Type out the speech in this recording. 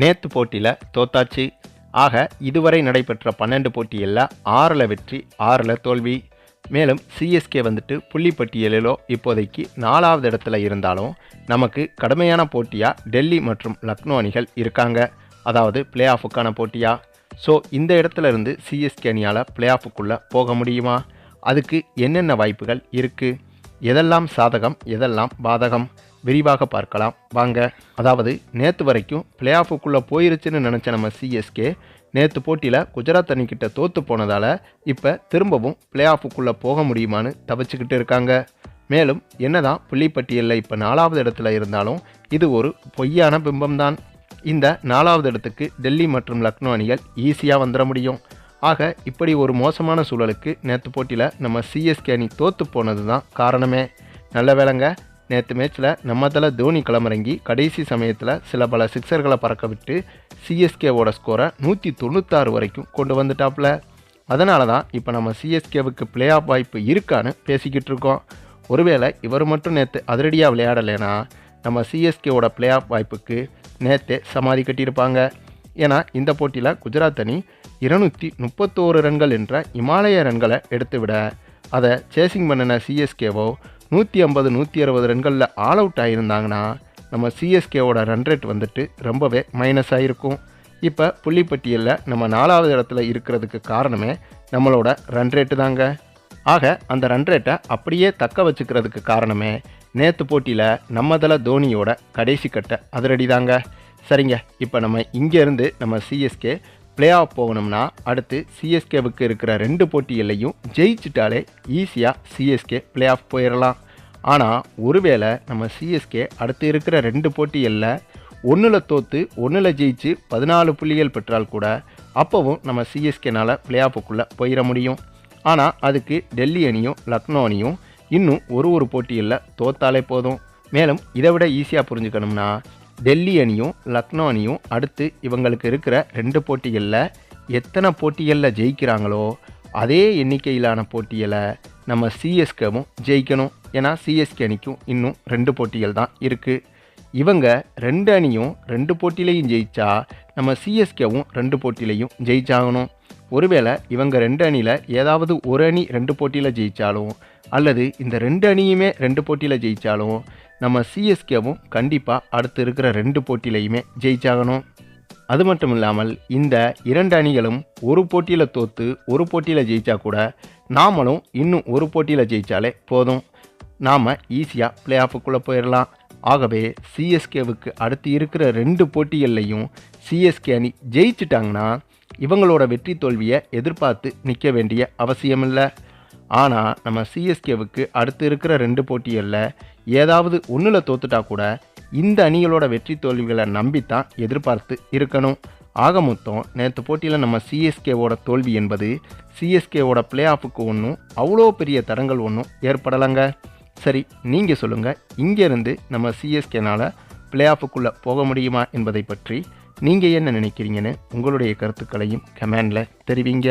நேத்து போட்டியில் தோத்தாச்சு. ஆக இதுவரை நடைபெற்ற பன்னெண்டு போட்டியில் ஆறில் வெற்றி ஆறில் தோல்வி. மேலும் சிஎஸ்கே வந்துட்டு புள்ளி பட்டியலிலோ இப்போதைக்கு நாலாவது இடத்துல இருந்தாலும் நமக்கு கடுமையான போட்டியாக டெல்லி மற்றும் லக்னோ அணிகள் இருக்காங்க. அதாவது பிளே ஆஃபுக்கான போட்டியாக ஸோ இந்த இடத்துல இருந்து சிஎஸ்கே அணியால் பிளே ஆஃபுக்குள்ளே போக முடியுமா? அதுக்கு என்னென்ன வாய்ப்புகள் இருக்குது எதெல்லாம் சாதகம் எதெல்லாம் பாதகம்? விரிவாக பார்க்கலாம். வாங்க அதாவது நேற்று வரைக்கும் பிளே ஆஃபுக்குள்ளே போயிருச்சுன்னு நினச்ச நம்ம சிஎஸ்கே நேற்று போட்டியில் குஜராத் அணிக்கிட்ட தோற்று போனதால் இப்போ திரும்பவும் பிளே ஆஃபுக்குள்ளே போக முடியுமான்னு தவிச்சுக்கிட்டு இருக்காங்க. மேலும் என்னதான் புள்ளிப்பட்டியலில் இப்போ நாலாவது இடத்துல இருந்தாலும் இது ஒரு பொய்யான பிம்பம்தான். இந்த நாலாவது இடத்துக்கு டெல்லி மற்றும் லக்னோ அணிகள் ஈஸியாக வந்துட முடியும். ஆக இப்படி ஒரு மோசமான சூழலுக்கு நேற்று போட்டியில் நம்ம சிஎஸ்கே அணி தோற்று போனது தான் காரணமே. நல்ல வேளைங்க நேற்று மேட்ச்சில் நம்ம தலை தோனி களமிறங்கி கடைசி சமயத்தில் சில பல சிக்சர்களை பறக்க விட்டு சிஎஸ்கேவோட ஸ்கோரை நூற்றி தொண்ணூத்தாறு வரைக்கும் கொண்டு வந்துட்டாப்புல அதனால தான் இப்போ நம்ம சிஎஸ்கேவுக்கு பிளே ஆஃப் வாய்ப்பு இருக்கான்னு பேசிக்கிட்டு இருக்கோம். ஒருவேளை இவர் மட்டும் நேற்று அதிரடியாக விளையாடலைன்னா நம்ம சிஎஸ்கேவோட பிளே ஆஃப் வாய்ப்புக்கு நேற்றே சமாதி கட்டியிருப்பாங்க. ஏன்னா இந்த போட்டியில் குஜராத் அணி இருநூற்றி முப்பத்தோரு ரன்கள் என்ற இமாலய ரன்களை எடுத்து விட அதை சேசிங் பண்ணின சிஎஸ்கேவோ நூற்றி ஐம்பது நூற்றி அறுபது ரன்களில் ஆல் அவுட் ஆகியிருந்தாங்கன்னா நம்ம சிஎஸ்கேவோட ரன் ரேட் வந்துட்டு ரொம்பவே மைனஸ் ஆகிருக்கும் இப்போ புள்ளிப்பட்டியலில் நம்ம நாலாவது இடத்துல இருக்கிறதுக்கு காரணமே நம்மளோட ரன் ரேட்டு தாங்க. ஆக அந்த ரன் ரேட்டை அப்படியே தக்க வச்சுக்கிறதுக்கு காரணமே நேற்று போட்டியில் நம்ம தல தோனியோட கடைசி கட்ட அதிரடி தாங்க சரிங்க இப்போ நம்ம இங்கேருந்து நம்ம சிஎஸ்கே பிளே ஆஃப் போகணும்னா அடுத்து சிஎஸ்கேவுக்கு இருக்கிற ரெண்டு போட்டிகளையும் ஜெயிச்சிட்டாலே ஈஸியாக சிஎஸ்கே பிளே ஆஃப் போயிடலாம். ஆனால் ஒருவேளை நம்ம சிஎஸ்கே அடுத்து இருக்கிற ரெண்டு போட்டிகளில் ஒன்றில் தோற்று ஒன்றில் ஜெயிச்சு பதினாலு புள்ளிகள் பெற்றால் கூட அப்போவும் நம்ம சிஎஸ்கேனால் பிளே ஆஃபுக்குள்ளே போயிட முடியும். ஆனால் அதுக்கு டெல்லி அணியும் லக்னோ அணியும் இன்னும் ஒரு ஒரு போட்டியில் தோத்தாலே போதும். மேலும் இதை விட ஈஸியாக புரிஞ்சுக்கணும்னா டெல்லி அணியும் லக்னோ அணியும் அடுத்து இவங்களுக்கு இருக்கிற ரெண்டு போட்டிகளில் எத்தனை போட்டிகளில் ஜெயிக்கிறாங்களோ அதே எண்ணிக்கையிலான போட்டிகளை நம்ம சிஎஸ்கேவும் ஜெயிக்கணும். ஏன்னா சிஎஸ்கே அணிக்கும் இன்னும் ரெண்டு போட்டிகள் தான் இருக்குது இவங்க ரெண்டு அணியும் ரெண்டு போட்டியிலையும் ஜெயித்தா நம்ம சிஎஸ்கேவும் ரெண்டு போட்டியிலையும் ஜெயிச்சாகணும். ஒருவேளை இவங்க ரெண்டு அணியில் ஏதாவது ஒரு அணி ரெண்டு போட்டியில் ஜெயித்தாலும் அல்லது இந்த ரெண்டு அணியுமே ரெண்டு போட்டியில் ஜெயித்தாலும் நம்ம சிஎஸ்கேவும் கண்டிப்பாக அடுத்து இருக்கிற ரெண்டு போட்டியிலையுமே ஜெயிச்சாகணும். அது மட்டும் இல்லாமல் இந்த இரண்டு அணிகளும் ஒரு போட்டியில் தோற்று ஒரு போட்டியில் ஜெயிச்சா கூட நாமளும் இன்னும் ஒரு போட்டியில் ஜெயித்தாலே போதும். நாம் ஈஸியாக பிளே ஆஃபுக்குள்ளே போயிடலாம் ஆகவே சிஎஸ்கேவுக்கு அடுத்து இருக்கிற ரெண்டு போட்டிகள்லையும் சிஎஸ்கே அணி ஜெயிச்சிட்டாங்கன்னா இவங்களோட வெற்றி தோல்வியை எதிர்பார்த்து நிற்க வேண்டிய அவசியமில்லை. ஆனால் நம்ம சிஎஸ்கேவுக்கு அடுத்து இருக்கிற ரெண்டு போட்டிகளில் ஏதாவது ஒன்றில் தோத்துட்டா கூட இந்த அணிகளோட வெற்றி தோல்விகளை நம்பித்தான் எதிர்பார்த்து இருக்கணும். ஆக மொத்தம் நேற்று போட்டியில் நம்ம சிஎஸ்கேவோட தோல்வி என்பது சிஎஸ்கேவோட பிளே ஆஃபுக்கு ஒன்றும் அவ்வளோ பெரிய தடங்கள் ஒன்றும் ஏற்படலைங்க. சரி நீங்கள் சொல்லுங்கள் இங்கேருந்து நம்ம சிஎஸ்கேனால் பிளே ஆஃபுக்குள்ளே போக முடியுமா என்பதை பற்றி நீங்கள் என்ன நினைக்கிறீங்கன்னு உங்களுடைய கருத்துக்களையும் கமெண்டில் தெரிவிங்க.